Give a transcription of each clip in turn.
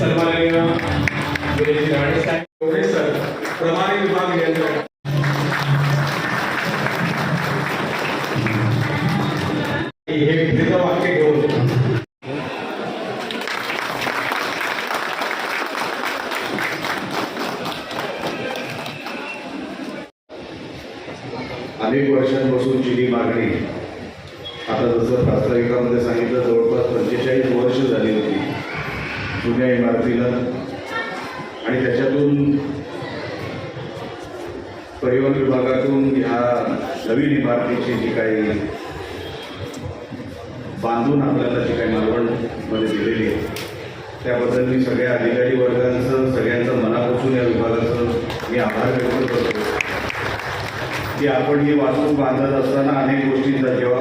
सन्माननीय राणे साहेब प्रमाणे विभाग हे वाक्य घेऊन अनेक वर्षांपासून चिनी मागणी. आता जसं प्रास्ताविकामध्ये सांगितलं जवळपास पंचेचाळीस वर्ष झाली होती. जुन्या इमारतीला. आणि त्याच्यातून परिवहन विभागातून ह्या नवीन इमारतीची जी काही बांधून आपल्याला जी काही मालवणमध्ये दिलेली आहे त्याबद्दल मी सगळ्या अधिकारी वर्गांचं सगळ्यांचं मनापासून या विभागाचं मी आभार व्यक्त करतो. की आपण ही वास्तू बांधत असताना अनेक गोष्टींचा जेव्हा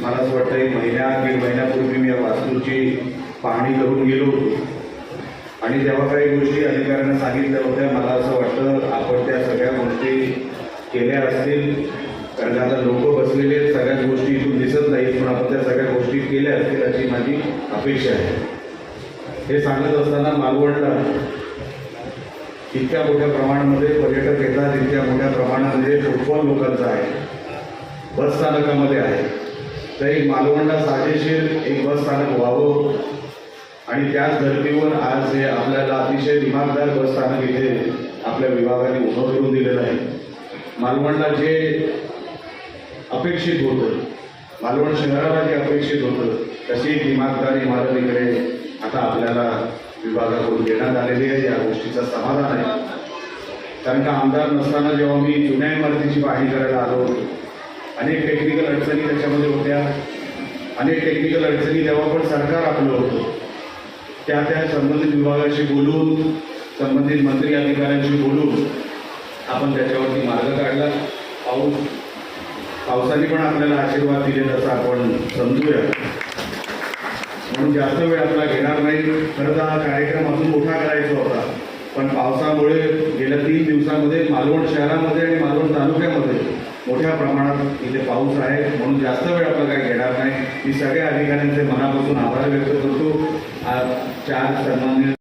मला असं वाटतं एक महिन्या दीड महिन्यापूर्वी मी या वास्तूची पाहणी करून गेलो होतो. आणि तेव्हा काही गोष्टी अधिकाऱ्यांना सांगितल्या होत्या मला असं वाटतं आपण त्या सगळ्या गोष्टी केल्या असतील. कारण आता लोक बसलेले सगळ्या सगळ्याच गोष्टी इथून दिसत नाहीत पण आपण त्या सगळ्या गोष्टी केल्या असतील अशी माझी अपेक्षा आहे. हे सांगत असताना मालवणला इतक्या मोठ्या प्रमाणामध्ये पर्यटक येतात इतक्या मोठ्या प्रमाणामध्ये फुटबॉल लोकांचा आहे. बस स्थानकामध्ये आहे. तरी मालवणला साजेशीर एक बस स्थानक व्हावं आणि त्याच धर्तीवर आज हे आपल्याला अतिशय दिमागदार बसस्थानक इथे आपल्या विभागाने उभं करून दिलेलं आहे. मालवणला जे अपेक्षित होतं मालवण शहराला जे अपेक्षित होतं तशी एक दिमागदार इमारत इकडे आता आपल्याला विभागाकडून देण्यात आलेली आहे या गोष्टीचं समाधान आहे. कारण का आमदार नसताना जेव्हा मी जुन्या इमारतीची पाहणी करायला आलो होतो अनेक टेक्निकल अडचणी त्याच्यामध्ये होत्या. अनेक टेक्निकल अडचणी तेव्हा पण सरकार आपलं होतं. त्या त्या संबंधित विभागाशी बोलून संबंधित मंत्री अधिकाऱ्यांशी बोलून आपण त्याच्यावरती मार्ग काढला. पाऊस पावसाने पण आपल्याला आशीर्वाद दिले तसं आपण समजूया. म्हणून जास्त वेळ आपला घेणार नाही. खरं तर हा कार्यक्रम अजून मोठा करायचा होता. पण पावसामुळे गेल्या तीन दिवसामध्ये मालवण शहरामध्ये आणि मालवण तालुक्यामध्ये मोठ्या प्रमाणात इथे पाऊस आहे. म्हणून जास्त वेळ आपण काही घेणार नाही. मी सगळ्या अधिकाऱ्यांचे मनापासून आभार व्यक्त करतो. आज चार सन्मान्य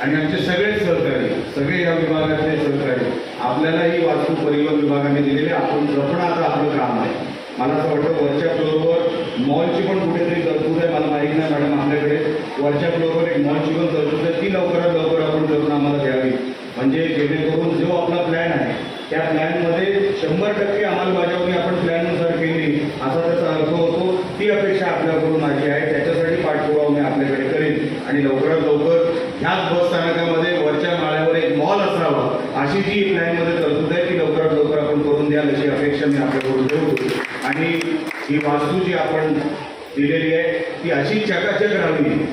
आणि आमचे सगळे सहकारी सगळे या विभागातले सहकारी आपल्यालाही वाहतूक परिवहन विभागाने दिलेली आपण जपणं आता आपलं काम आहे. मला असं वाटतं वरच्या फ्लोअरवर मॉलची पण कुठेतरी तरतूद आहे. मला माहीत नाही मॅडम आपल्याकडे. वरच्या फ्लोअरवर एक मॉलची पण तरतूद आहे. ती लवकरात लवकर आपण करून आम्हाला द्यावी. म्हणजे जेणेकरून जो आपला प्लॅन आहे त्या प्लॅनमध्ये शंभर टक्के अंमलबजावणी आपण प्लॅननुसार केली असा त्याचा अर्थ होतो. ती अपेक्षा आपल्याकडून माझी आहे. त्याच्यासाठी पाठपुरावा मी आपल्याकडे करेन. आणि लवकरात लवकर ह्याच बस स्थानकामध्ये वरच्या माळ्यावर एक मॉल असावा अशी जी प्लॅनमध्ये तरतूद आहे ती लवकरात लवकर आपण करून द्याल अशी अपेक्षा मी आपल्याकडून ठेवतो. आणि ही वास्तू जी आपण दिलेली आहे ती अशी चकाचक राहावी.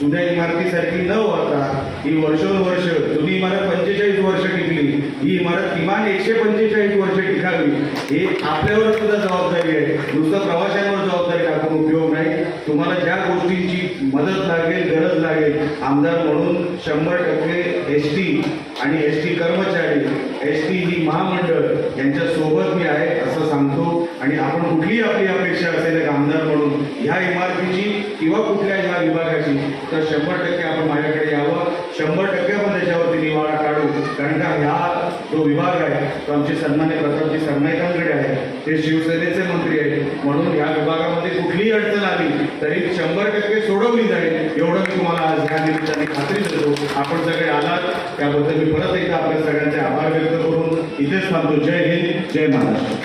जुन्या इमारतीसारखी न होता ही वर्षोनुवर्ष जुनी इमारत पंचेचाळीस वर्ष टिकली ही इमारत किमान एकशे पंचेचाळीस वर्ष टिकावी. हे आपल्यावर सुद्धा जबाबदारी आहे. नुसतं प्रवाशांवर जबाबदारी टाकून उपयोग नाही. तुम्हाला ज्या गोष्टींची मदत लागेल गरज लागेल आमदार म्हणून शंभर टक्के एस टी आणि एस टी कर्मचारी एस टी ही महामंडळ यांच्या सोबत मी आहे असं सांगतो आणि आपण कुठलीही आपली अपेक्षा असेल एक आमदार म्हणून ह्या इमारतीची किंवा कुठल्या ह्या विभागाची तर शंभर टक्के आपण माझ्याकडे यावं. शंभर टक्के आपण त्याच्यावरती निवाडा काढू. कारण का ह्या जो विभाग आहे तो आमचे सन्मान्य प्रतापजी सरनाईकांकडे आहे. ते शिवसेनेचे मंत्री आहेत. म्हणून ह्या विभागामध्ये कुठलीही अडचण आली तरी शंभर टक्के सोडवली जाईल एवढं मी तुम्हाला आज ह्या निमित्ताने खात्री देतो. आपण सगळे आलात. त्याबद्दल मी परत एकदा आपल्या सगळ्यांचे आभार व्यक्त करून इथेच थांबतो. जय हिंद जय महाराष्ट्र.